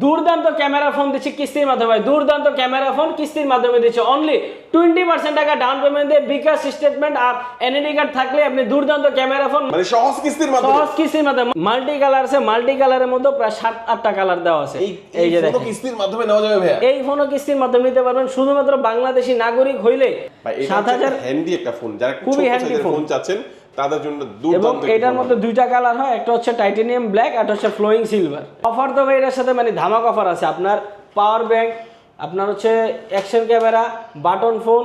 দুর্দান্ত camera phone দিচ্ছে কিস্তির মাধ্যমে। ভাই দুর্দান্ত ক্যামেরা ফোন কিস্তির মাধ্যমে দিচ্ছে। অনলি টোয়েন্টি পার্সেন্ট টাকা ডাউন পেমেন্ট দিয়ে বিকাশ স্টেটমেন্ট আর এনএডি কার্ড থাকলে আপনি দুর্দান্ত ক্যামেরা ফোন মানে সহজ কিস্তির মাধ্যমে। সহজ কিস্তির মাধ্যমে। মাল্টি কালার আছে মাল্টি কালারের মধ্যে প্রায় সাত আটটা কালার দেওয়া আছে। এই যে দেখেন। কিস্তির মাধ্যমে নেওয়া যাবে ভাইয়া। এই ফোনও কিস্তির মাধ্যমে নিতে পারবেন। শুধুমাত্র বাংলাদেশি নাগরিক হইলে সাত হাজার হ্যান্ডি একটা ফোন যারা খুবই ফোন। ফোন চাচ্ছেন তাদের জন্য এবং এটার মধ্যে দুইটা কালার হয় একটা হচ্ছে টাইটেনিয়াম ব্ল্যাক আর হচ্ছে ফ্লোয়িং সিলভার অফার তো এটার সাথে মানে ধামাক অফার আছে। আপনার পাওয়ার ব্যাংক আপনার হচ্ছে অ্যাকশন ক্যামেরা বাটন ফোন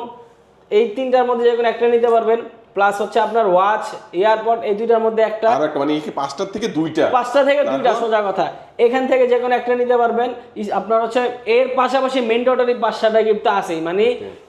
এই তিনটার মধ্যে যে কোনো একটা নিতে পারবেন। প্লাস হচ্ছে আপনার ওয়াচ এয়ারপড এই দুইটার মধ্যে একটা আর একটা মানে এই পাঁচটার থেকে দুইটা? পাঁচটা থেকে দুইটা সোজা কথা। এখান থেকে যে কোনো একটা নিতে পারবেন। আপনার হচ্ছে এর পাশাপাশি মেন্ডেটরি পাঁচটা গিফট তো আছেই। মানে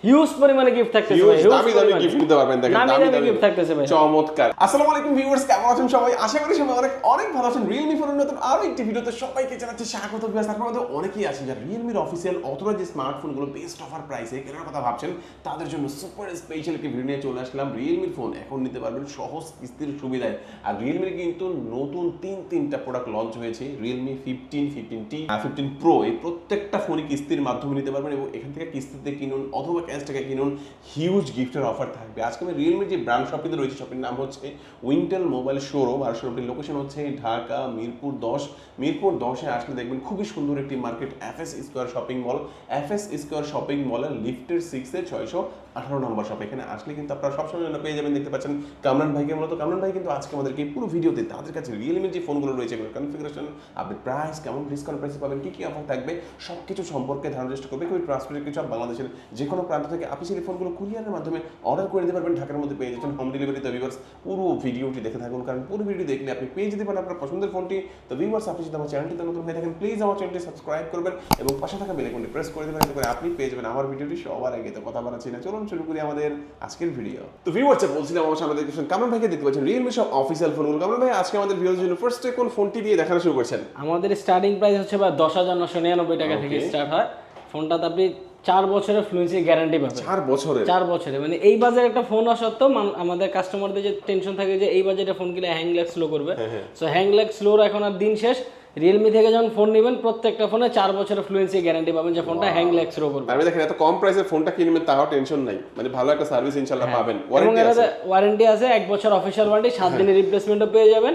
হিউজ পরিমাণে গিফট থাকতেছে ভাই, দামি দামি গিফট নিতে পারবেন দেখেন দামি দামি gift থাকতেছে ভাই। চমৎকার। আসসালামু আলাইকুম ভিউয়ার্স কেমন আছেন সবাই? আশা করি সবাই অনেক অনেক ভালো আছেন। রিয়েলমি ফোনের নতুন আরও একটি ভিডিওতে সবাইকে জানাচ্ছি স্বাগত ভিউয়ার্স আপনার মধ্যে অনেকেই আছেন যারা রিয়েলমির অফিসিয়াল অথবা যে স্মার্টফোনগুলো বেস্ট অফার প্রাইসে কেনার কথা ভাবছেন তাদের জন্য সুপার স্পেশাল একটি ভিডিও নিয়ে চলে আসলাম। রিয়েলমির ফোন এখন নিতে পারবেন সহজ কিস্তির সুবিধায়। আর রিয়েলমির কিন্তু নতুন তিন, তিনটা প্রোডাক্ট লঞ্চ হয়েছে Realme fifteen fifteen T fifteen pro এই প্রত্যেকটা ফোনই কিস্তির মাধ্যমে নিতে পারবেন এবং এখান থেকে কিস্তিতে কিনুন অথবা ক্যাশ টাকা কিনুন হিউজ গিফটের অফার থাকবে। আজকে আমি রিয়েলমির যে ব্র্যান্ড শপিতে রয়েছে শপের নাম হচ্ছে উইন্টেল মোবাইল শোরুম আর শোরুমটির লোকেশন হচ্ছে ঢাকা, মিরপুর দশ। মিরপুর দশে আসলে দেখবেন খুবই সুন্দর একটি market F S square shopping mall F S square shopping মলের লিফটের সিক্সে ছয়শো আঠারো নম্বর শপ এখানে আসলে কিন্তু আপনারা সবসময় জন্য পেয়ে যাবেন, দেখতে পাচ্ছেন কামরান ভাইকে মূলত, কামরান ভাই কিন্তু আজকে আমাদেরকে পুরো ভিডিওতে তাদের কাছে রিয়েলমির যে ফোনগুলো রয়েছে, এগুলোর কনফিগারেশন আপনি প্রাইস কেমন ডিসকাউন্ট প্রাইসে পাবেন, কী কী অফার থাকবে সব কিছু সম্পর্কে ধারণা চেষ্টা করবে, খুবই ট্রান্সপারেন্ট কিছু বাংলাদেশের যে কোনো প্রান্ত থেকে আপনি সেই ফোনগুলো কুরিয়ারের মাধ্যমে অর্ডার করে দিতে পারবেন, ঢাকার মধ্যে পেয়ে যাচ্ছেন হোম ডেলিভারি তো ভিউয়ার্স পুরো ভিডিওটি দেখে থাকুন, কারণ পুরো ভিডিও দেখলে আপনি পেয়ে যেতে পারেন আপনার পছন্দের ফোনটি তো ভিউয়ার্স আপনি যদি আমার চ্যানেলটিতে নতুন হয়ে থাকেন প্লিজ আমার চ্যানেলটি সাবস্ক্রাইব করবেন এবং পাশে থাকা বেল আইকনটি প্রেস করে দেবেন করে আপনি পেয়ে যাবেন আমার ভিডিওটি সবার আগে। তো কথা বাড়াচ্ছি না, চলুন শুরু করি আমাদের আজকের ভিডিও তো ভিউয়ার্স বলছিলাম আমার সামনে দেখতেছেন কামরান ভাইকে দেখতে পাচ্ছেন। রিয়েলমি সব অফিসিয়াল ফোনগুলো কামরান ভাই আজকে আমাদের ভিডিওর জন্য ফার্স্টে কোন ফোনটি দিয়ে দেখানো শুরু করছেন? আমাদের স্টার্টিং প্রাইস হচ্ছে বা দশ হাজার নশো নিরানব্বই টাকা থেকে স্টার্ট হয়। ফোনটাতে আপনি চার বছরের ফ্লুয়েন্সি গ্যারান্টি পাবেন। চার বছরের? চার বছরে মানে এই বাজারে একটা ফোন আসা সত্ত্বেও আমাদের কাস্টমারদের যে টেনশন থাকে যে এই বাজেটে ফোন কিনে হ্যাং ল্যাক স্লো করবে। হ্যাঁ, সো হ্যাং ল্যাক স্লোর এখন আর দিন শেষ। রিয়েলমি থেকে যখন ফোন নেবেন প্রত্যেকটা ফোনে চার বছরের ফ্লুয়েন্সি গ্যারান্টি পাবেন যে ফোনটা হ্যাং লেগস স্লো করবে আমি দেখেন এত কম প্রাইসে ফোনটা কিনবেন তাও টেনশন নাই। মানে ভালো একটা সার্ভিস ইনশাআল্লাহ পাবেন। ওয়ারেন্টি আছে। ওয়ারেন্টি আছে এক বছর অফিসিয়াল ওয়ারেন্টি সাত দিনের রিপ্লেসমেন্টও পেয়ে যাবেন।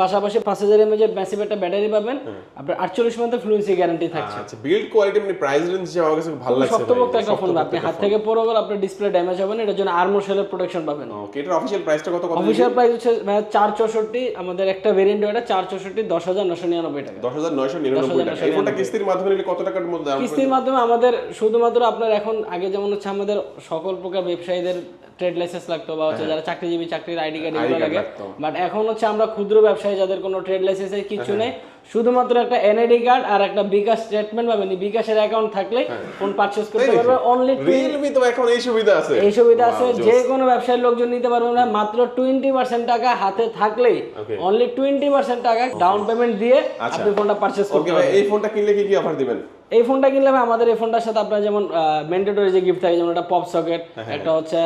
পাশাপাশি পাঁচ হাজার এমএজের ম্যাসিভ একটা ব্যাটারি পাবেন আপনার আটচল্লিশ মধ্যে ফ্লুয়েন্সি গ্যারান্টি থাকছে। আচ্ছা বিল্ড কোয়ালিটি মানে প্রাইস রেঞ্জ হিসেবে আমার কাছে ভালো লাগছে শক্তপোক্ত একটা ফোন আপনি হাত থেকে পড়ে গেলে আপনার ডিসপ্লে ড্যামেজ হবে না এটার জন্য আর্মোর শেলের প্রোটেকশন পাবেন। ওকে এটার অফিশিয়াল প্রাইসটা কত কত অফিসিয়াল প্রাইস হচ্ছে চার চৌষট্টি আমাদের একটা ভেরিয়েন্ট এটা চার চৌষট্টি দশ হাজার নশো নিরানব্বই টাকা। দশ হাজার নয়শো নিরানব্বই টাকা। এই ফোনটা কিস্তির মাধ্যমে নিলে কত টাকার মধ্যে কিস্তির মাধ্যমে আমাদের শুধুমাত্র আপনার এখন আগে যেমন হচ্ছে আমাদের সকল প্রকার ব্যবসায়ীদের ট্রেড লাইসেন্স লাগতো বা হচ্ছে যারা চাকরিজীবী চাকরির আইডি কার্ড ID এগুলো লাগে। বাট এখন হচ্ছে আমরা ক্ষুদ্র ব্যবসায়ী যাদের কোনো ট্রেড লাইসেন্সের কিছু নেই শুধুমাত্র একটা এনআইডি কার্ড আর একটা বিকাশ স্টেটমেন্ট পাবেন এই বিকাশের অ্যাকাউন্ট থাকলে ফোন পারচেজ করতে পারবে। অনলি রিয়েলমি তো এখন এই সুবিধা আছে। এই সুবিধা আছে যে কোনো ব্যবসায়ীর লোকজন নিতে পারবে না মাত্র টোয়েন্টি পার্সেন্ট টাকা হাতে থাকলেই। অনলি টোয়েন্টি পার্সেন্ট টাকা ডাউন পেমেন্ট দিয়ে আচ্ছা। আপনি ফোনটা পারচেজ করতে পারবেন। এই ফোনটা কিনলে কি কি অফার দিবেন? এই ফোনটা কিনলে আমাদের এই ফোনটার সাথে আপনার যেমন ম্যান্ডেটরি যে গিফট থাকে যেমন একটা পপ সকেট একটা হচ্ছে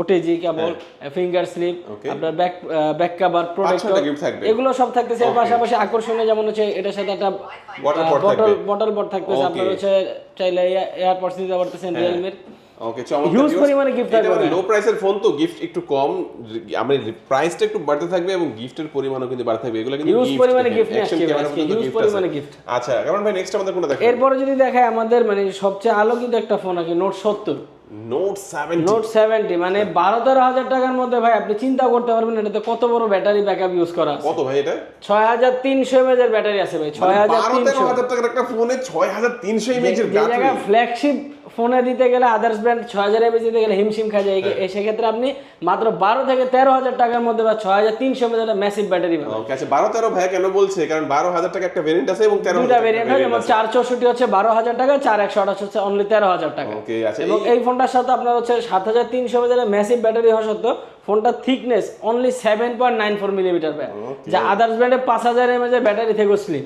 ওটিজি কেবল ফিঙ্গার স্লিপ আপনার ব্যাক ব্যাক কভার প্রোটেক্টর। এগুলো সব থাকতেছে। এর পাশাপাশি আকর্ষণীয় যেমন হচ্ছে এটার সাথে একটা বটল বটল পট থাকতেছে। আপনার হচ্ছে চাইলে এয়ারপডস নিতে পারতেছেন রিয়েলমির ওকে চমৎকার পরিমাণে gift থাকবে লো প্রাইসের ফোন তো গিফট একটু কম। আমরা প্রাইসটা একটু বাড়তে থাকবে এবং গিফটের পরিমাণও কিন্তু বাড়তে থাকবে। এগুলো কিন্তু Huge পরিমাণে আছে। আচ্ছা কারণ ভাই নেক্সট আমাদের কোনটা এরপরে যদি দেখায় আমাদের মানে সবচেয়ে আলোকিত একটা ফোন আছে নোট সত্তর। নোট 70 নোট সেভেন্টি মানে বারো তেরো হাজার টাকার মধ্যে ভাই আপনি চিন্তা করতে পারবেন এটাতে কত বড় ব্যাটারি ব্যাকআপ ইউজ করা কত ভাই এটা? ছয় হাজার তিনশো এমএজ এর ব্যাটারি আছে ভাই ছয় হাজার তিনশো। হাজার টাকার একটা ফোনে ছয় হাজার তিনশো যে জায়গায় ফ্ল্যাগশিপ ফোনে দিতে গেলে আদার্স ব্র্যান্ড ছয় হাজার এমএজ দিতে গেলে হিমশিম খা যায়। হ্যাঁ। এই সেক্ষেত্রে আপনি মাত্র বারো থেকে তেরো হাজার টাকার মধ্যে বা ছয় হাজার তিনশো এমএজ ম্যাসিভ ব্যাটারি পাবেন। ওকে আচ্ছা বারো তেরো ভাই কেন বলছে? কারণ বারো হাজার টাকা একটা ভেরিয়েন্ট আছে এবং তেরো দুইটা ভেরিয়েন্ট হয় যেমন চার চৌষট্টি হচ্ছে বারো হাজার টাকা চার একশো আঠাশ হচ্ছে অনলি তেরো হাজার টাকা। ওকে আচ্ছা এবং এই ফোনটার সাথে আপনার হচ্ছে সাত হাজার তিনশো এমএজের ম্যাসিভ ব্যাটারি হওয়া সত্ত্বেও ফোনটার thickness only seven point nine four millimetre যা আদার্স ব্র্যান্ডে পাঁচ হাজার এমএজের ব্যাটারি থেকে স্লিম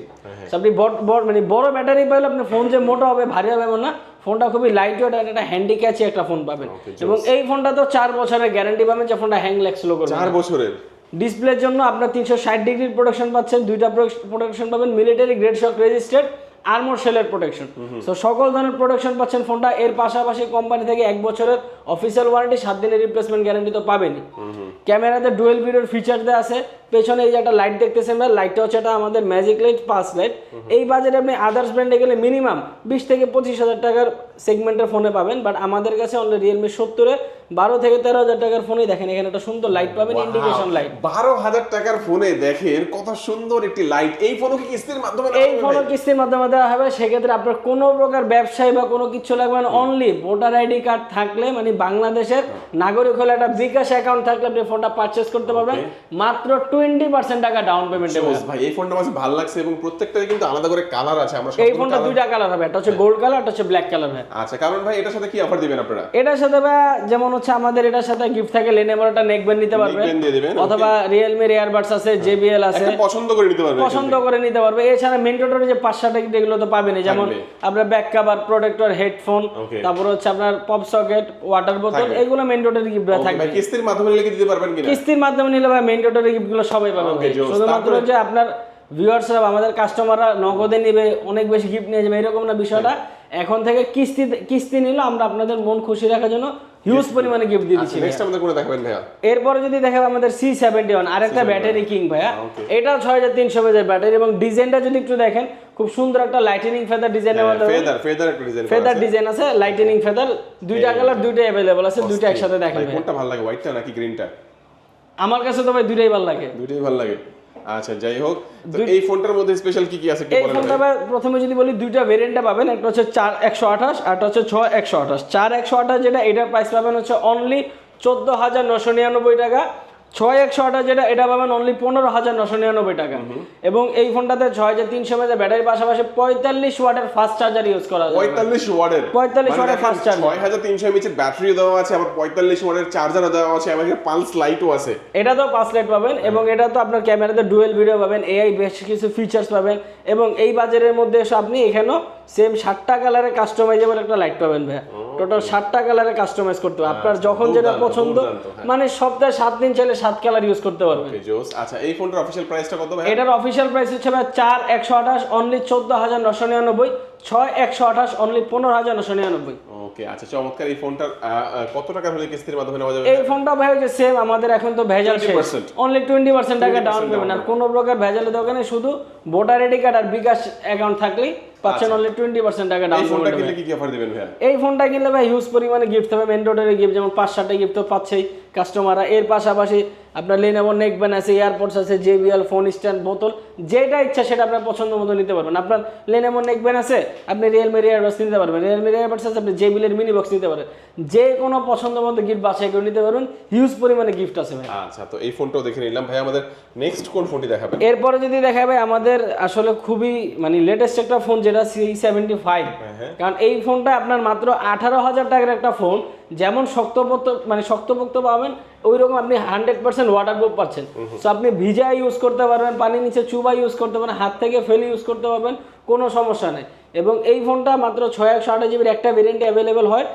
আপনি বড় বড়- মানে বড় ব্যাটারি পাইলে আপনি ফোন যে মোটা হবে ভারী হবে এমন না। ফোনটা খুবই লাইট ওয়েট আর একটা হ্যান্ডি ক্যাচি একটা ফোন পাবেন। এবং এই ফোনটা তো চার বছরের গ্যারান্টি পাবেন যে ফোনটা হ্যাং ল্যাক স্লো করবে চার বছরের? ডিসপ্লের জন্য আপনার তিনশো ষাট ডিগ্রির প্রোডাকশন পাচ্ছেন দুইটা প্রোডাকশন পাবেন military grade shock registered armour সেলের প্রোটেকশন তো সকল ধরনের প্রোটেকশন পাচ্ছেন ফোনটা এর পাশাপাশি কোম্পানি থেকে এক বছরের অফিসিয়াল ওয়ারেন্টি সাত দিনের রিপ্লেসমেন্ট গ্যারান্টি তো পাবেনই। ক্যামেরাতে ডুয়েল ভিডিওর ফিচার দেওয়া আছে। পেছনে এই যে একটা লাইট দেখতেছেন না লাইটটা হচ্ছে এটা আমাদের ম্যাজিক লাইট পাস লাইট এই বাজারে আপনি আদার্স ব্র্যান্ডে গেলে মিনিমাম বিশ থেকে পঁচিশ হাজার টাকার সেগমেন্টের ফোনে পাবেন বাট আমাদের কাছে অনলি রিয়েলমি সত্তরে বারো থেকে তেরো হাজার টাকার ফোনেই দেখেন এখানে একটা সুন্দর লাইট পাবেন ইন্ডিকেশন লাইট বারো হাজার টাকার ফোনে দেখেন কত সুন্দর একটি লাইট এই ফোনও কি কিস্তির মাধ্যমে এই ফোনও কিস্তির মাধ্যমে দেওয়া হবে সেক্ষেত্রে আপনার কোনো প্রকার ব্যবসায়ী বা কোনো কিছু লাগবে না অনলি ভোটার আইডি কার্ড থাকলে মানে বাংলাদেশের নাগরিক হলে একটা বিকাশ অ্যাকাউন্ট থাকলে আপনি ফোনটা পারচেস করতে পারবেন। মাত্র টোয়েন্টি পার্সেন্ট টাকা ডাউন পেমেন্ট ভাই এই ফোনটা আমার ভালো লাগছে এবং প্রত্যেকটারই কিন্তু আলাদা করে কালার আছে আমরা এই ফোনটা দুইটা কালার হবে একটা হচ্ছে গোল্ড কালার একটা হচ্ছে ব্ল্যাক কালার হবে। আচ্ছা কারণ ভাই এটার সাথে কি অফার দিবেন আপনারা? এটার সাথে ভাই যেমন হচ্ছে আমাদের এটার সাথে গিফট থাকে লেনেভোর একটা নেক নিতে পারবে। অথবা এয়ারবাডস আছে জেবিএল আছে। একটা পছন্দ করে নিতে পারবেন পছন্দ করে নিতে পারবে। এছাড়া যে পাঁচ সাতটা এগুলো তো পাবেনই যেমন। আপনার ব্যাক কাভার প্রোটেক্টর হেডফোন তারপর হচ্ছে আপনার পপ সকেট ওয়াটার বোতল। এগুলো মেন্টোটরি গিফট থাকবে। ভাই কিস্তির মাধ্যমে লিখে দিতে পারবেন কিনা? কিস্তির মাধ্যমে নিলে ভাই মেন্টোটরি গিফটগুলো সবাই পাবে। শুধুমাত্র যে আপনার ভিউয়ার্সরা আমাদের কাস্টমাররা নগদে নিবে অনেক বেশি গিফট নিয়ে যাবে এরকম না বিষয়টা। এখন থেকে কিস্তি কিস্তি নিলে আমরা আপনাদের মন খুশি রাখার জন্য হিউজ পরিমাণে গিফট দিয়ে আচ্ছা দিচ্ছি নেক্সট আমাদের কোনো দেখাবেন ভাইয়া? এরপরে যদি দেখেন আমাদের সি সেভেন্টি ওয়ান আরেকটা ব্যাটারি কিং ভাইয়া। Okay. এটাও ছয় হাজার তিনশো পেজের ব্যাটারি এবং ডিজাইনটা যদি একটু দেখেন খুব সুন্দর একটা লাইটেনিং ফেদার ডিজাইনের মধ্যে ফেদার ফেদার একটা ডিজাইন ফেদার ডিজাইন আছে। লাইটেনিং ফেদার দুইটা কালার দুইটা অ্যাভেলেবল আছে দুইটা একসাথে দেখেন। কোনটা ভালো লাগে হোয়াইটটা নাকি গ্রিনটা আমার কাছে তো ভাই দুইটাই ভালো লাগে। দুটোই ভালো লাগে। আচ্ছা যাই হোক। তো এই ফোনটার মধ্যে স্পেশাল কি কি আছে একটু বলেন ফোনটা প্রথমে যদি বলি দুইটা ভেরিয়েন্টটা পাবেন। একটা হচ্ছে চার একশো আঠাশ আর একটা হচ্ছে ছয় একশো আঠাশ। চার একশো আঠাশ যেটা এটার প্রাইস পাবেন হচ্ছে অনলি চোদ্দ হাজার নশো নিরানব্বই টাকা। ছয় একশো আঠাশ যেটা এটা পাবেন অনলি পনেরো হাজার নশো নিরানব্বই টাকা। এবং এই ফোনটাতে ছয় হাজার তিনশো মেজে ব্যাটারির পাশাপাশি পঁয়তাল্লিশ ওয়াটের ফাস্ট চার্জার ইউজ করা যাবে। পঁয়তাল্লিশ ওয়ার্ডের 45 watt এর fast charger। ছয় হাজার তিনশো এমএচের ব্যাটারি দেওয়া আছে আবার পঁয়তাল্লিশ ওয়ার্ডের চার্জার দেওয়া আছে এবং পালস লাইটও আছে। এটা তো পাঁচ লাইট পাবেন এবং এটা তো আপনার ক্যামেরাতে ডুয়েল ভিডিও পাবেন এআই বেশ কিছু ফিচার্স পাবেন এবং এই বাজারের মধ্যে এসে আপনি এখানেও সেম সাতটা কালারের কাস্টমাইজেবল একটা লাইট পাবেন ভাইয়া। টোটাল সাতটা কালারে কাস্টমাইজ করতে হবে। আপনার যখন যেটা পছন্দ হ্যাঁ। মানে সপ্তাহে সাত দিন চাইলে সাত কালার ইউজ করতে পারবেন। আচ্ছা এই ফোনটার অফিসিয়াল প্রাইসটা কত ভাই এটার অফিসিয়াল প্রাইস হচ্ছে ভাই চার একশো আঠাশ অনলি চোদ্দ হাজার নশো নিরানব্বই ছয় একশো আঠাশ অনলি পনেরো হাজার নশো নিরানব্বই। ওকে আচ্ছা চমৎকার। এই আহ, কত টাকা হলে কিস্তির মাধ্যমে নেওয়া যাবে এই ফোনটা ভাই হচ্ছে সেম আমাদের এখন তো ভেজাল শেষ অনলি টোয়েন্টি পার্সেন্ট টাকা ডাউন পেমেন্ট আর কোনো প্রকার ভেজালের দোকানে শুধু ভোটার আইডি কার্ড আর বিকাশ অ্যাকাউন্ট থাকলেই পাচ্ছেন অনলি টোয়েন্টি পার্সেন্ট টাকা ডাউন এই ফোনটা পেমেন্ট কিনলে কি কি অফার দিবেন ভাইয়া? এই ফোনটা কিনলে ভাই হিউজ পরিমাণে গিফট হবে মেন রোডের গিফট যেমন পাঁচ সাতটা গিফট তো পাচ্ছেই কাস্টমাররা এর পাশাপাশি আপনার লেনেভো নেক ব্যান আছে এয়ারপোর্টস আছে জেবিএল ফোন স্ট্যান্ড বোতল যেটা ইচ্ছা সেটা আপনার পছন্দ মতো নিতে পারবেন। আপনার লেনেভো নেক ব্যান আছে আপনি রিয়েলমি এয়ারবাডস নিতে পারবেন। রিয়েলমি এয়ারবাডস আছে আপনি জেবিএল মিনি বক্স নিতে পারবেন। যে কোনো পছন্দ মতো গিফট বাছাই করে নিতে পারবেন। হিউজ পরিমাণে গিফট আছে ভাই। আচ্ছা তো এই ফোনটাও দেখে নিলাম। ভাই আমাদের নেক্সট কোন ফোনটি দেখাবেন? এরপরে যদি দেখা যায় আমাদের আসলে খুবই মানে লেটেস্ট একটা ফোন যেটা সি সেভেন্টি ফাইভ। কারণ এই ফোনটা আপনার মাত্র আঠারো হাজার টাকার একটা ফোন যেমন শক্তপোক্ত মানে শক্তপোক্ত পাবেন ওই রকম আপনি হান্ড্রেড পার্সেন্ট ওয়াটার প্রুফ পাচ্ছেন সো আপনি ভিজা ইউজ করতে পারবেন পানির নিচে চুবা ইউজ করতে পারবেন হাত থেকে ফেলে ইউজ করতে পারবেন কোনো সমস্যা নেই। এবং এই ফোনটা মাত্র ছয় একশো আঠাশ জিবির একটা ভেরিয়েন্টে অ্যাভেলেবেল হয়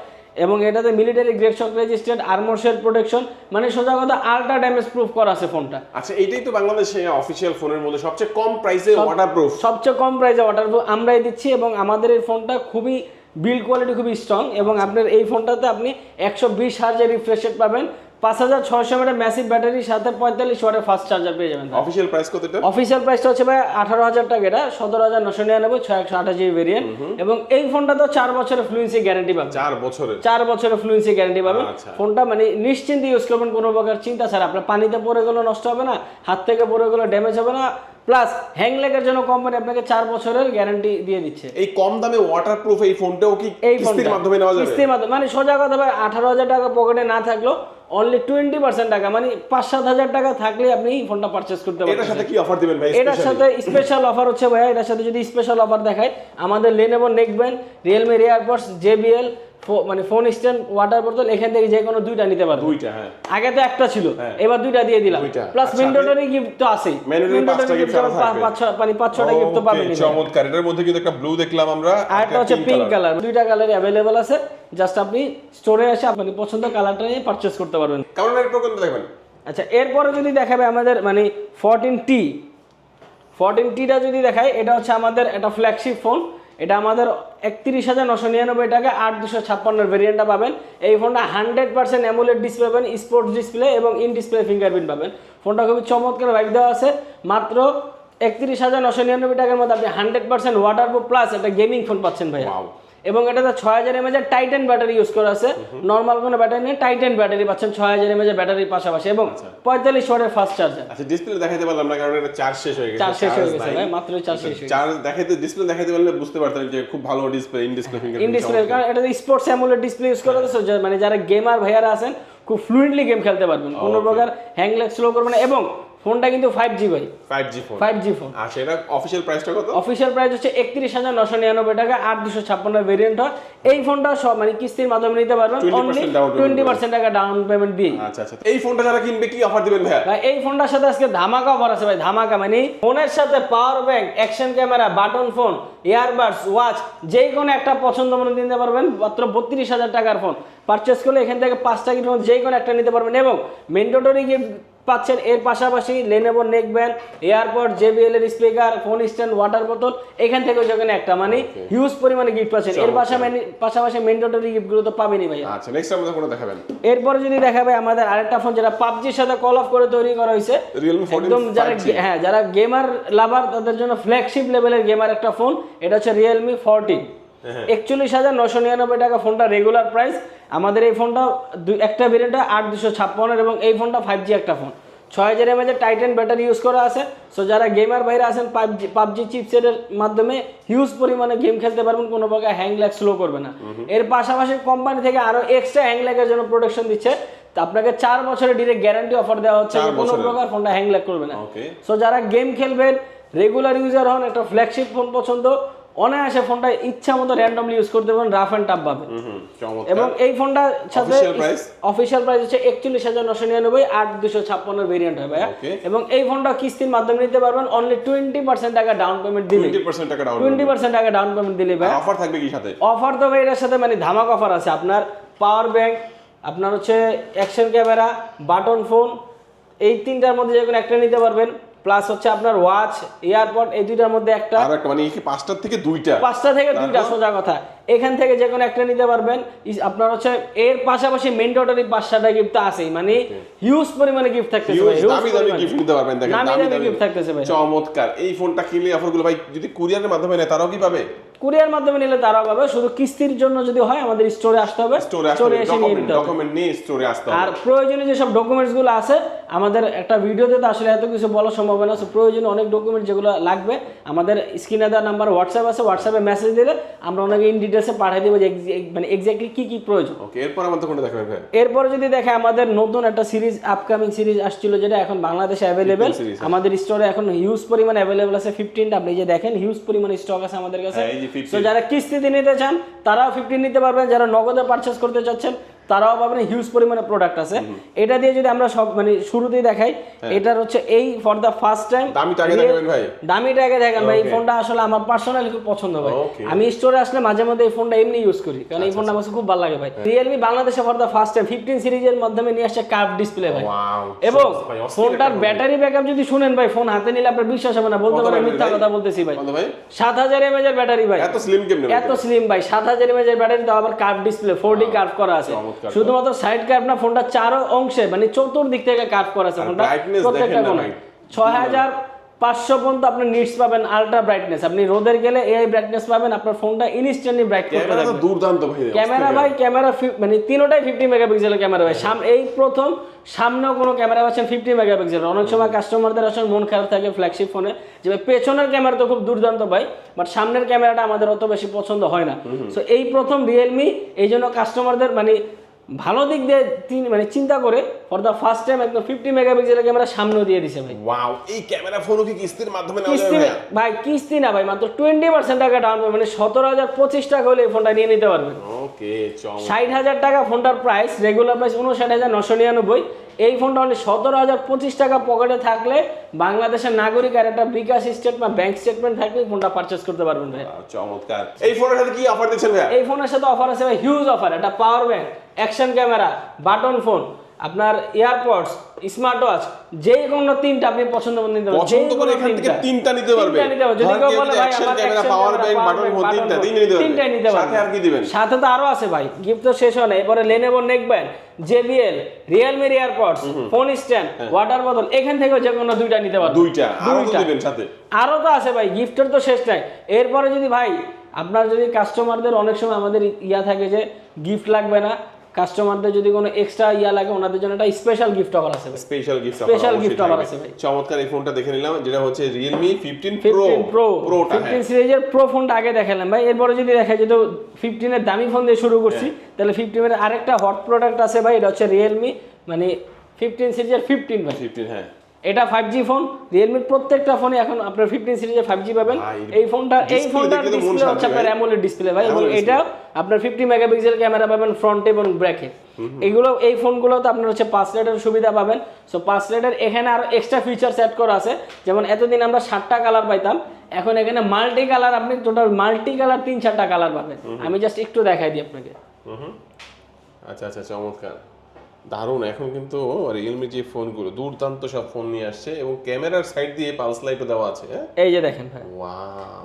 এবং এটাতে military grade shock registered armour shell protection মানে সোজা কথা আল্ট্রা ড্যামেজ প্রুফ করা আছে ফোনটা। আচ্ছা এইটাই তো বাংলাদেশে অফিসিয়াল ফোনের মধ্যে সবচেয়ে কম প্রাইসে ওয়াটারপ্রুফ সবচেয়ে কম প্রাইসে ওয়াটারপ্রুফ আমরাই দিচ্ছি এবং আমাদের এই ফোনটা খুবই বিল্ড কোয়ালিটি খুবই স্ট্রং এবং আপনার এই ফোনটাতে আপনি একশো বিশ হাজার রিফ্রেশ রেট পাবেন। পাঁচ হাজার ছয়শো মিটার ম্যাসিভ ব্যাটারির সাথে পঁয়তাল্লিশ ওয়াটের ফাস্ট চার্জার পেয়ে যাবেন অফিসিয়াল প্রাইস কত এটা? অফিসিয়াল প্রাইসটা হচ্ছে ভাই আঠারো হাজার টাকা এটা সতেরো হাজার নশো নিরানব্বই ছয় একশো আঠাশ জিবি ভেরিয়েন্ট এবং এই ফোনটা তো চার বছরের ফ্লুয়েন্সি গ্যারান্টি পাবেন। চার বছরের? চার বছরের ফ্লুয়েন্সি গ্যারান্টি পাবেন। আচ্ছা। ফোনটা মানে নিশ্চিন্তে ইউজ করবেন কোনো প্রকার চিন্তা ছাড়া। আপনার পানিতে পড়ে গেলেও নষ্ট হবে না হাত থেকে পড়ে গেলেও ড্যামেজ হবে না। প্লাস হ্যাং লেগের জন্য কোম্পানি আপনাকে চার বছরের গ্যারান্টি দিয়ে দিচ্ছে। এই কম দামে ওয়াটারপ্রুফ এই ফোনটাও কি এই কিস্তির মাধ্যমে নেওয়া যাবে? কিস্তির মাধ্যমে। মানে সোজা কথা ভাই আঠারো হাজার টাকা পকেটে না থাকলেও অনলি টোয়েন্টি পার্সেন্ট টাকা মানে পাঁচ সাত হাজার টাকা থাকলে আপনি এই ফোনটা পারচেস করতে এটার সাথে কি অফার দিবেন ভাই এটার সাথে স্পেশাল অফার হচ্ছে ভাইয়া এটার সাথে যদি স্পেশাল অফার দেখায় আমাদের Lenovo neckband Realme AirPods JBL মানে ফোন স্ট্যান্ড ওয়াটার বোতল এখান থেকে যে কোনো দুইটা নিতে পারবে। দুইটা হ্যাঁ। আগে তো একটা ছিল হ্যাঁ। এবার দুইটা দিয়ে দিলাম। প্লাস ম্যান্ডেটরি গিফট তো আছেই। Mandatory পাঁচটা আরও। পাঁচ মানে পাঁচ ছটা গিফট তো পাবেন চমৎকার। এটার মধ্যে কিন্তু একটা ব্লু দেখলাম আমরা আরেকটা হচ্ছে পিঙ্ক কালার দুইটা কালারই অ্যাভেলেবল আছে। জাস্ট আপনি স্টোরে এসে আপনি পছন্দ কালারটা নিয়ে পারচেস করতে পারবেন। কারণ একটা কোনটা দেখবেন? আচ্ছা এরপরে যদি দেখাবে আমাদের মানে ফোরটিন টি ফোরটিন টিটা যদি দেখাই এটা হচ্ছে আমাদের একটা ফ্ল্যাগশিপ ফোন এটা আমাদের একত্রিশ হাজার নশো নিরানব্বই টাকা, আট দুশো ছাপ্পান্নর ভেরিয়েন্টটা পাবেন। এই ফোনটা হান্ড্রেড পার্সেন্ট অ্যামুলেট ডিসপ্লে পাবেন স্পোর্টস ডিসপ্লে এবং ইন ডিসপ্লে ফিঙ্গারপ্রিন্ট পাবেন। ফোনটা খুবই চমৎকার বাইক দেওয়া আছে। মাত্র একত্রিশ হাজার নশো নিরানব্বই টাকার মধ্যে আপনি হান্ড্রেড পার্সেন্ট ওয়াটার প্লাস একটা গেমিং ফোন পাচ্ছেন ভাই. এবং এটাতে ছয় হাজার এমএজের টাইটেন ব্যাটারি ইউজ করা আছে। নর্মাল কোনো ব্যাটারি নেই টাইটেন ব্যাটারি পাচ্ছেন ছয় হাজার এমএজের ব্যাটারির পাশাপাশি এবং পঁয়তাল্লিশ ওয়াটের ফাস্ট চার্জার আচ্ছা ডিসপ্লে দেখাতে পারলাম না কারণ এটা চার্জ শেষ হয়ে গেছে চার্জ শেষ হয়ে গেছে ভাই মাত্র চার্জ শেষ হয়ে চার্জ দেখাতে ডিসপ্লে দেখাতে পারলে বুঝতে পারতাম যে খুব ভালো display in display in display কারণ এটা স্পোর্টস অ্যামুলেট ডিসপ্লে ইউজ করা আছে মানে যারা গেমার ভাইয়ারা আছেন খুব ফ্লুয়েন্টলি গেম খেলতে পারবেন। কোনো প্রকার হ্যাং ল্যাগ স্লো করবে না এবং ফোনটা কিন্তু ফাইভ জি ভাই। 5G ফোন ফাইভ জি ফোন আর সেটা অফিশিয়াল প্রাইসটা কত? অফিসিয়াল প্রাইস হচ্ছে একত্রিশ হাজার নশো নিরানব্বই টাকা আট দুশো ছাপ্পান্ন ভেরিয়েন্ট হয়। এই ফোনটা সব মানে কিস্তির মাধ্যমে নিতে পারবেন। অনলি টোয়েন্টি পার্সেন্ট টাকা ডাউন পেমেন্ট দিয়ে। আচ্ছা আচ্ছা। এই ফোনটা যারা কিনবে কি অফার দিবেন ভাই এই ফোনটার সাথে আজকে ধামাকা অফার আছে ভাই ধামাকা মানে ফোনের সাথে power bank action camera button phone earbuds watch যেই কোনো একটা পছন্দ মনে নিতে পারবেন মাত্র বত্রিশ হাজার টাকার ফোন পারচেস করলে এখান থেকে পাঁচটা গিফট যেই কোনো একটা নিতে পারবেন। এবং মেন্ডেটরি গিফট পাচ্ছেন। এর পাশাপাশি Lenovo neck band AirPod JBL এর স্পিকার ফোন স্ট্যান্ড ওয়াটার বোতল এখান থেকে যেখানে একটা মানে হিউজ পরিমাণে গিফট পাচ্ছেন। এর পাশাপাশি পাশাপাশি মেন্ডেটরি গিফটগুলো তো পাবেনই ভাই আচ্ছা নেক্সট আমাদের কোনটা দেখাবেন। এরপরে যদি দেখাবে আমাদের আরেকটা ফোন যেটা পাবজির সাথে কল অফ করে তৈরি করা হয়েছে একদম যারা হ্যাঁ যারা গেমার লাভার তাদের জন্য ফ্ল্যাগশিপ লেভেলের গেমার একটা ফোন এটা হচ্ছে রিয়েলমি ফোরটিন। একচল্লিশ হাজার নশো নিরানব্বই টাকা ফোনটা রেগুলার প্রাইস আমাদের এই ফোনটা দুই- একটা ভেরিয়েন্ট আট দুশো ছাপ্পান্নের এবং এই ফোনটা ফাইভ জি একটা ফোন ছয় হাজার এমএজের টাইটেন ব্যাটারি ইউজ করা আছে। সো যারা গেমার বাইরে আছেন পাবজি পাবজি চিপসেটের মাধ্যমে হিউজ পরিমাণে গেম খেলতে পারবেন কোনো প্রকার হ্যাং ল্যাগ স্লো করবে না। এর পাশাপাশি কোম্পানি থেকে আরও এক্সট্রা হ্যাং ল্যাগের জন্য প্রোটেকশন দিচ্ছে। তো আপনাকে চার বছরের ডিরেক্ট গ্যারান্টি অফার দেওয়া হচ্ছে কোনো? প্রকার ফোনটা হ্যাং ল্যাগ করবে না। সো যারা গেম খেলবেন রেগুলার ইউজার হন একটা ফ্ল্যাগশিপ ফোন পছন্দ অনায়াসে ফোনটা ইচ্ছা মতো র্যান্ডমলি ইউজ করতে পারেন রাফ অ্যান্ড টাফ ভাবে। হুম হুম চমৎকার। এবং এই ফোনটা সাথে? অফিসিয়াল প্রাইস হচ্ছে একচল্লিশ হাজার নশো নিরানব্বই আট দুশো ছাপ্পান্ন ভেরিয়েন্ট হবে Okay. এবং এই ফোনটা কিস্তির মাধ্যমে নিতে পারবেন অনলি টোয়েন্টি পার্সেন্ট টাকা ডাউন পেমেন্ট দিলে। 20% টাকা ডাউন টোয়েন্টি পার্সেন্ট টাকা ডাউন পেমেন্ট দিলে ভাই। অফার থাকবে কি সাথে? অফার তো ভাই এটার সাথে মানে ধামাক অফার আছে। আপনার পাওয়ার ব্যাংক আপনার হচ্ছে অ্যাকশন ক্যামেরা বাটন ফোন এই তিনটার মধ্যে যে কোনো একটা নিতে পারবেন। প্লাস হচ্ছে আপনার ওয়াচ এয়ারপড এই দুইটার মধ্যে একটা আর একটা মানে এই কি পাঁচটার থেকে দুইটা? পাঁচটা থেকে দুইটা সোজা কথা। এখান থেকে যে কোনো একটা নিতে পারবেন। আপনার হচ্ছে এর পাশাপাশি মেন্ডেটরি পাঁচটা গিফট তো আছেই। মানে হিউজ পরিমাণে গিফট থাকতেছে ভাই, দামি দামি গিফট নিতে পারবেন দেখেন দামি দামি গিফট থাকতেছে ভাই। চমৎকার। এই ফোনটা কিনলে অফারগুলো ভাই যদি কুরিয়ারের মাধ্যমে নেয় তারাও কি পাবে? কুরিয়ার মাধ্যমে নিলে তারাও পাবে। শুধু কিস্তির জন্য যদি হয় আমাদের স্টোরে আসতে হবে। স্টোরে এসে নিয়ে নিতে হবে। ডকুমেন্ট নিয়ে স্টোরে আসতে হবে। আর প্রয়োজনীয় যেসব ডকুমেন্টসগুলো আছে আমাদের একটা ভিডিওতে তো আসলে এত কিছু বলা সম্ভব না। So, প্রয়োজনীয় অনেক ডকুমেন্ট যেগুলো লাগবে আমাদের স্ক্রিনে দেওয়ার নাম্বার হোয়াটসঅ্যাপ আছে হোয়াটসঅ্যাপে মেসেজ দিলে আমরা ওনাকে ইন ডিটেলসে পাঠিয়ে দেবো যে মানে এক্স্যাক্টলি কি কি প্রয়োজন। ওকে এরপর আমাদের কোনটা দেখাবেন ভাই? এরপরে যদি দেখে আমাদের নতুন একটা সিরিজ আপকামিং সিরিজ আসছিল যেটা এখন বাংলাদেশে অ্যাভেলেবেল আমাদের স্টোরে এখন হিউজ পরিমাণ অ্যাভেলেবেল আছে ফিফটিনটা আপনি যে দেখেন হিউজ পরিমাণ স্টক আছে আমাদের কাছে। হ্যাঁ, এই যে 15 তো যারা কিস্তিতে নিতে চান তারাও ফিফটিন নিতে পারবেন। যারা নগদে পারচেস করতে চাচ্ছেন তারাও পাবেন হিউজ পরিমাণে প্রোডাক্ট আছে। এটা দিয়ে যদি আমরা সব মানে শুরুতেই দেখাই এটার হচ্ছে এই ফর দ্য ফার্স্ট টাইম হ্যাঁ। দামিটা আগে দেখাবেন ভাই। দামিটা আগে দেখেন ভাই এই ফোনটা আসলে আমার পার্সোনালি খুব পছন্দ ভাই। আমি স্টোরে আসলে মাঝে মধ্যে এই ফোনটা এমনি ইউজ করি কারণ আচ্ছা, এই ফোনটা আমার খুব ভালো লাগে ভাই। রিয়েলমি বাংলাদেশে for the first time fifteen সিরিজের মাধ্যমে নিয়ে আসছে কার্ভ ডিসপ্লে ভাই। এবং ফোনটার ব্যাটারি ব্যাকআপ যদি শুনেন ভাই ফোন হাতে নিলে আপনার বিশ্বাস হবে না বলতে পারেন মিথ্যা কথা বলতেছি ভাই। কত ভাই? সাত হাজার এমএজ এর ব্যাটারি ভাই। এত স্লিম কেমনে এত স্লিম ভাই সাত হাজার এমএজ এর ব্যাটারি তো আবার curve display four D curve করা আছে। চমৎকার। শুধুমাত্র সাইড কার্ভ না ফোনটা চারো অংশে মানে চতুর্দিক থেকে কার্ভ করা আছে ফোনটা প্রত্যেকটা কোণে। ছয় হাজার পাঁচশো পর্যন্ত আপনি নিটস পাবেন আলট্রা ব্রাইটনেস আপনি রোদের গেলে এআই ব্রাইটনেস পাবেন আপনার ফোনটা ইনস্ট্যান্টলি ব্রাইট করতে থাকবে। দুর্দান্ত ভাই ক্যামেরা ভাই ক্যামেরা মানে তিনোটাই ফিফটি মেগাপিক্সেলের ক্যামেরা ভাই। সাম এই প্রথম সামনেও কোনো ক্যামেরা পাচ্ছেন ফিফটি মেগাপিক্সেল অনেক সময় কাস্টমারদের আসলে মন খারাপ থাকে ফ্ল্যাগশিপ ফোনে যে পেছনের ক্যামেরা তো খুব দুর্দান্ত ভাই বাট সামনের ক্যামেরাটা আমাদের অত বেশি পছন্দ হয় না। সো এই প্রথম রিয়েলমি এই জন্য কাস্টমারদের মানে ভালো দিক দিয়ে মানে চিন্তা করে ফর দ্য ফার্স্ট টাইম একদম ফিফটি মেগাপিক্সেলের ক্যামেরা সামনে দিয়ে দিছে ভাই। ওয়াও এই ক্যামেরা ফোনও কি কিস্তির মাধ্যমে নেওয়া যাবে ভাই কিস্তি না ভাই মাত্র টোয়েন্টি পার্সেন্ট টাকা ডাউন মানে সতেরো হাজার পঁচিশ টাকা হলে এই ফোনটা নিয়ে নিতে পারবেন। ওকে চমৎকার। ষাট হাজার টাকা ফোনটার প্রাইস রেগুলার প্রাইস উনষাট হাজার নশো নিরানব্বই। এই ফোনটা অনলি সতেরো হাজার পঁচিশ টাকা পকেটে থাকলে বাংলাদেশের নাগরিক আর একটা বিকাশ স্টেটমেন্ট ব্যাংক স্টেটমেন্ট থাকলে ফোনটা পারচেস করতে পারবেন ভাই। চমৎকার। এই ফোনের সাথে কি অফার দিচ্ছেন ভাই এই ফোনের সাথে অফার আছে ভাই হিউজ অফার একটা power bank action camera button phone আপনার এয়ারপডস স্মার্ট ওয়াচ যে কোনো তিনটা আপনি পছন্দ মতো নিতে পারেন পছন্দ করে এখান থেকে তিনটা। তিনটা নিতে পারবে তিনটা নিতে পারবে। যদি কেউ কেউ বলে ভাই আমার power button bank, phone, button তিনটা, তিনটা নিতে পারবে। তিনটাই নিতে পারবে সাথে আর কি দিবেন? সাথে তো আরও আছে ভাই গিফট তো শেষ হয় না এবারে Lenovo neck band JBL Realme AirPods phone stand water বোতল এখান থেকে যে কোনো দুইটা নিতে পারবে দুইটা আরও দিবেন সাথে আরও তো আছে ভাই গিফটের তো শেষ নাই এরপরে যদি ভাই আপনার যদি কাস্টমারদের অনেক সময় আমাদের ইয়া থাকে যে গিফট লাগবে না কাস্টমারদের যদি কোনো এক্সট্রা ইয়া লাগে ওনাদের জন্য একটা স্পেশাল গিফট অফার আছে special gift special gift offer আছে ভাই। চমৎকার এই ফোনটা দেখে নিলাম যেটা হচ্ছে Realme 15 Pro ফিফটিন প্রো প্রোটা সিরিজ সিরিজের প্রো ফোনটা আগে দেখালাম ভাই। এরপরে যদি দেখা যেত 15 এর দামি ফোন দিয়ে শুরু করছি তাহলে ফিফটিনের আরেকটা হট প্রোডাক্ট আছে ভাই এটা হচ্ছে Realme মানে ফিফটিন সিরিজের ফিফটিন ভাই। 15 হ্যাঁ। এটা ফাইভ জি ফোন রিয়েলমির প্রত্যেকটা ফোনে এখন আপনার ফিফটিন সিরিজে ফাইভ জি পাবেন। এই ফোনটা এই ফোনটার তো ডিসপ্লে হচ্ছে আপনার। অ্যামোলেড ডিসপ্লে ভাই এবং এটা আপনার ফিফটি মেগাপিক্সেল ক্যামেরা পাবেন ফ্রন্ট এবং ব্যাকে এগুলো এই ফোনগুলোতে আপনার হচ্ছে পাঁচ লাইটের সুবিধা পাবেন। সো পাঁচ লাইটের এখানে আরও এক্সট্রা ফিচার সেট করা আছে। যেমন এতদিন আমরা সাতটা কালার পাইতাম এখন এখানে মাল্টি কালার আপনি টোটাল মাল্টি কালার তিন চারটা কালার পাবেন। আমি জাস্ট একটু দেখাই দিই আপনাকে। আচ্ছা আচ্ছা চমৎকার। দারুণ। এখন কিন্তু রিয়েলমি যে ফোনগুলো দুর্দান্ত সব ফোন নিয়ে আসছে এবং ক্যামেরার সাইড দিয়ে পালস লাইটও দেওয়া আছে হ্যাঁ? এই যে দেখেন ভাই।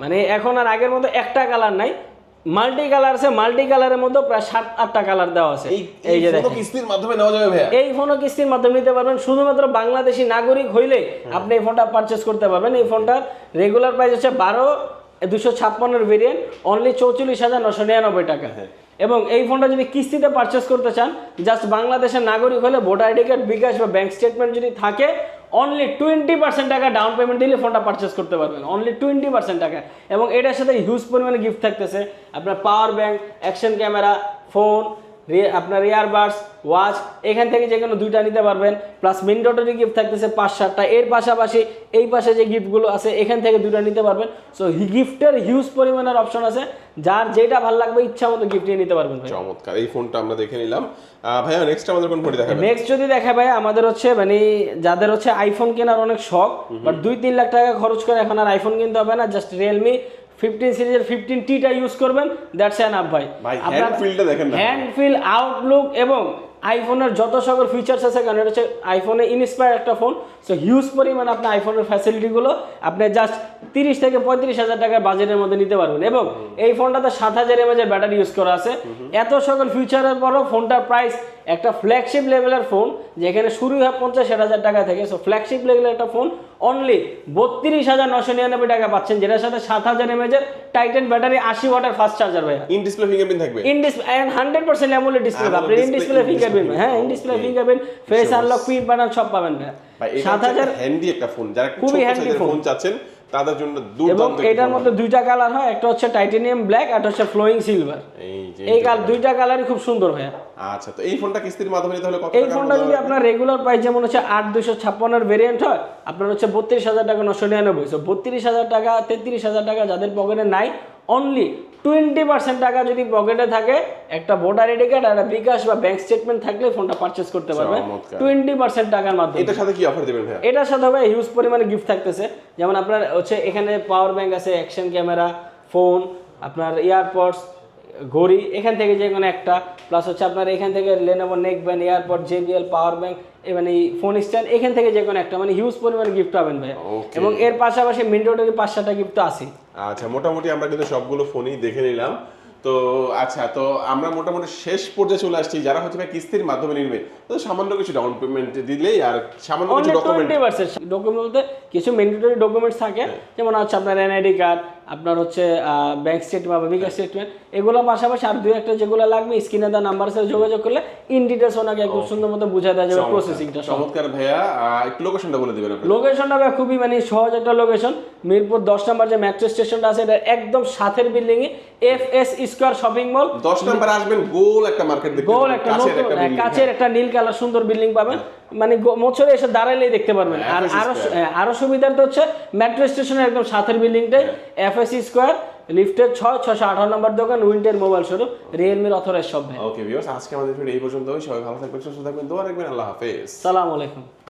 মানে এখন আর আগের মতো একটা কালার নাই। মাল্টি কালার আছে মাল্টি কালারের মধ্যে প্রায় সাত আটটা কালার দেওয়া আছে। এই যে দেখেন। কিস্তির মাধ্যমে নেওয়া যাবে ভাইয়া? এই ফোনও কিস্তির মাধ্যমে নিতে পারবেন? শুধুমাত্র বাংলাদেশি নাগরিক হইলে আপনি এই ফোনটা পারচেস করতে পারবেন। এই ফোনটার রেগুলার প্রাইস হচ্ছে বারো দুশো ছাপ্পান্নের ভেরিয়েন্ট অনলি চৌচল্লিশ হাজার নশো নিরানব্বই টাকা। এবং এই ফোনটা যদি কিস্তিতে পারচেস করতে চান জাস্ট বাংলাদেশের নাগরিক হলে ভোটার আইডি কার্ড বিকাশ বা ব্যাংক স্টেটমেন্ট যদি থাকে অনলি টোয়েন্টি পার্সেন্ট টাকা ডাউন পেমেন্ট দিলে ফোনটা পারচেস করতে পারবেন। অনলি টোয়েন্টি পার্সেন্ট টাকা। এবং এটার সাথে হিউজ পরিমাণে গিফট থাকতেছে। আপনার power bank action camera phone আপনার ইয়ারবাডস ওয়াচ এখান থেকে যে কোনো দুইটা নিতে পারবেন প্লাস মেন মিনডটেরই গিফট থাকতেছে পাঁচ সাতটা এর পাশাপাশি এই পাশে যে গিফটগুলো আছে এখান থেকে দুইটা নিতে পারবেন। সো গিফটের হিউজ পরিমাণের অপশন আছে যার যেটা ভালো লাগবে ইচ্ছা মতো গিফট নিয়ে নিতে পারবেন ভাই। চমৎকার এই ফোনটা আমরা দেখে নিলাম। ভাইয়া নেক্সট আমাদের কোন ফোনটি দেখাবেন? নেক্সট যদি দেখা ভাই আমাদের হচ্ছে মানে যাদের হচ্ছে আইফোন কেনার অনেক শখ বাট দুই তিন লাখ টাকা খরচ করে এখন আর আইফোন কিনতে হবে না জাস্ট রিয়েলমি ফিফটিন সিরিজের ফিফটিন টিটা ইউজ করবেন দ্যাটস অ্যান আপ ভাই। ভাই, hand feel টা দেখেন। হ্যান্ড ফিল আউটলুক এবং আইফোনের যত সকল ফিচার্স আছে কারণ এটা হচ্ছে আইফোনে ইনস্পায়ার একটা ফোন সো হিউজ পরিমাণ আপনি আইফোনের ফ্যাসিলিটিগুলো আপনি জাস্ট তিরিশ থেকে পঁয়ত্রিশ হাজার টাকার বাজেটের মধ্যে নিতে পারবেন। এবং এই ফোনটাতে সাত হাজার এমএজের ব্যাটারি ইউজ করা আছে। এত সকল ফিচারের পরও ফোনটার প্রাইস একটা ফ্ল্যাগশিপ লেভেলের ফোন যেখানে শুরু হয় পঞ্চাশ ষাট হাজার টাকা থেকে। সো ফ্ল্যাগশিপ লেভেলের একটা ফোন অনলি বত্রিশ হাজার নশো নিরানব্বই টাকা পাচ্ছেন যেটার সাথে সাত হাজার এমএজের টাইটেন ব্যাটারি আশি ওয়াটার ফাস্ট চার্জার ভাইয়া। ইন ডিসপ্লে ফিঙ্গারপ্রিন্ট থাকবে? In display and hundred percent AMOLED display আপনি ইন ডিসপ্লে ফিঙ্গারপ্রিন্ট. হ্যাঁ in display fingerprint face unlock pin button সব পাবেন ভাই ভাই সাত হাজার হ্যান্ডি একটা ফোন যারা খুবই phone। ফোন চাচ্ছেন তাদের জন্য এবং এটার মধ্যে দুইটা কালার হয় একটা হচ্ছে টাইটানিয়াম ব্ল্যাক আর হচ্ছে ফ্লোয়িং সিলভার এই কাল দুইটা কালারই খুব সুন্দর ভাইয়া। আচ্ছা তো এই ফোনটা কিস্তির মাধ্যমে তাহলে কত এই ফোনটা যদি আপনার রেগুলার প্রাইস যেমন হচ্ছে আট দুশো ছাপ্পান্নের ভেরিয়েন্ট হয় আপনার হচ্ছে বত্রিশ হাজার টাকা নশো নিরানব্বই। সো বত্রিশ হাজার টাকা তেত্রিশ হাজার টাকা যাদের পকেটে নাই অনলি টোয়েন্টি পার্সেন্ট টাকা যদি পকেটে থাকে একটা ভোটার আইডি কার্ড আর বিকাশ বা ব্যাংক স্টেটমেন্ট থাকলে ফোনটা পারচেস করতে পারবে। টোয়েন্টি পার্সেন্ট টাকার মাধ্যমে। এটার সাথে কি অফার দিবেন ভাইয়া? এটার সাথে হবে হিউজ পরিমাণে গিফট থাকতেছে। যেমন আপনার হচ্ছে এখানে পাওয়ার ব্যাংক আছে অ্যাকশন ক্যামেরা ফোন আপনার ইয়ারপডস ঘড়ি এখান থেকে যে কোনো একটা। প্লাস হচ্ছে আপনার এখান থেকে Lenovo neck band AirPod JBL power bank মানে ফোন স্ট্যান্ড এখান থেকে যে কোনো একটা মানে হিউজ পরিমাণে গিফট পাবেন ভাই এবং এর পাশাপাশি মিন্টোটের পাঁচ সাতটা গিফট আছে আচ্ছা মোটামুটি আমরা কিন্তু সবগুলো ফোনই দেখে নিলাম। তো আচ্ছা তো আমরা মোটামুটি শেষ পর্যায়ে চলে আসছি। যারা হচ্ছে কিস্তির মাধ্যমে নিবে তো সামান্য কিছু ডাউন পেমেন্ট দিলেই আর সামান্য কিছু ডকুমেন্ট ডকুমেন্ট বলতে কিছু ম্যান্ডেটরি ডকুমেন্টস থাকে। যেমন হচ্ছে আপনার এনআইডি কার্ড আপনার হচ্ছে ব্যাংক স্টেটমেন্ট বা বিকাশ স্টেটমেন্ট এগুলো পাশাপাশি আর দুই একটা যেগুলো লাগবে স্ক্রিনে দেওয়া নাম্বার সাথে যোগাযোগ করলে ইন ডিটেলস ওনাকে খুব সুন্দর মতো বুঝা দেওয়া যাবে প্রসেসিংটা চমৎকার ভাইয়া। একটু লোকেশনটা বলে দিবেন লোকেশনটা ভাই খুবই মানে সহজ একটা লোকেশন মিরপুর দশ নম্বর যে মেট্রো স্টেশনটা আছে এটা একদম সাথের বিল্ডিং এ F S square shopping mall দশ নাম্বার আসবেন গোল একটা মার্কেট গোল একটা কাছের হ্যাঁ, building, একটা নীল কালার সুন্দর বিল্ডিং পাবেন। মানে মোচরে মোছরে এসে দাঁড়াইলেই দেখতে পারবেন। হ্যাঁ, আর আরও হ্যাঁ, আরও সুবিধাটা হচ্ছে মেট্রো স্টেশনের একদম সাথের বিল্ডিংটাই এফ এস স্কোয়ার লিফটের ছয় ছশো আঠারো নম্বর দোকান উইন্টের মোবাইল শোরুম রিয়েলমির অথরাইজ সব ভাই। ওকে ভিউয়ার্স আজকে আমাদের ভিডিও এই পর্যন্ত সবাই ভালো থাকবেন সুস্থ থাকবেন দোয়া রাখবেন আল্লাহ হাফেজ। সালাম আলাইকুম।